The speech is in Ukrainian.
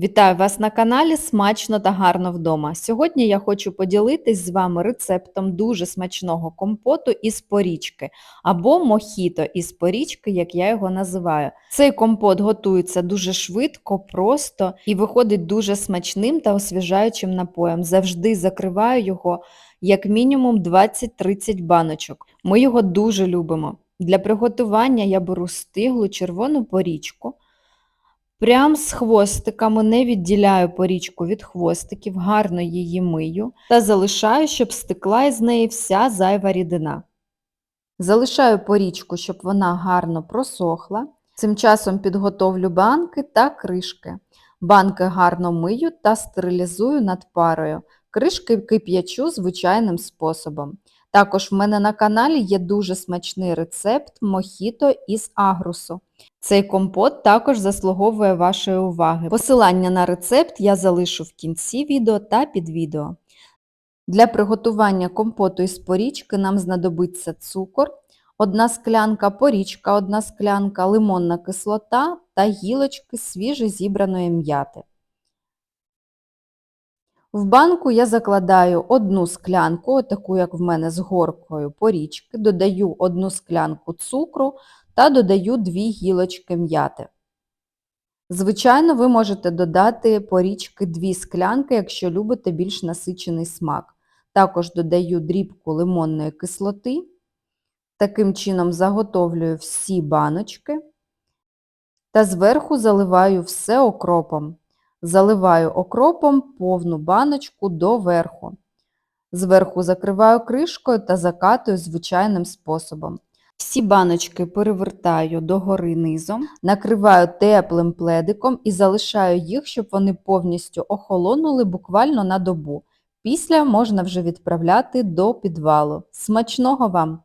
Вітаю вас на каналі Смачно та гарно вдома. Сьогодні я хочу поділитись з вами рецептом дуже смачного компоту із порічки або мохіто із порічки, як я його називаю. Цей компот готується дуже швидко, просто і виходить дуже смачним та освіжаючим напоєм. Завжди закриваю його як мінімум 20-30 баночок. Ми його дуже любимо. Для приготування я беру стиглу червону порічку. Прям з хвостиками не відділяю порічку від хвостиків, гарно її мию та залишаю, щоб стекла із неї вся зайва рідина. Залишаю порічку, щоб вона гарно просохла. Цим часом підготовлю банки та кришки. Банки гарно мию та стерилізую над парою. Кришки кип'ячу звичайним способом. Також в мене на каналі є дуже смачний рецепт мохіто із агрусу. Цей компот також заслуговує вашої уваги. Посилання на рецепт я залишу в кінці відео та під відео. Для приготування компоту із порічки нам знадобиться цукор, одна склянка, порічка, одна склянка, лимонна кислота та гілочки свіже зібраної м'яти. В банку я закладаю одну склянку, таку як в мене з горкою порічки, додаю одну склянку цукру та додаю дві гілочки м'яти. Звичайно, ви можете додати порічки дві склянки, якщо любите більш насичений смак. Також додаю дрібку лимонної кислоти. Таким чином заготовлюю всі баночки та зверху заливаю все окропом. Заливаю окропом повну баночку до верху. Зверху закриваю кришкою та закатую звичайним способом. Всі баночки перевертаю догори низом, накриваю теплим пледиком і залишаю їх, щоб вони повністю охолонули буквально на добу. Після можна вже відправляти до підвалу. Смачного вам!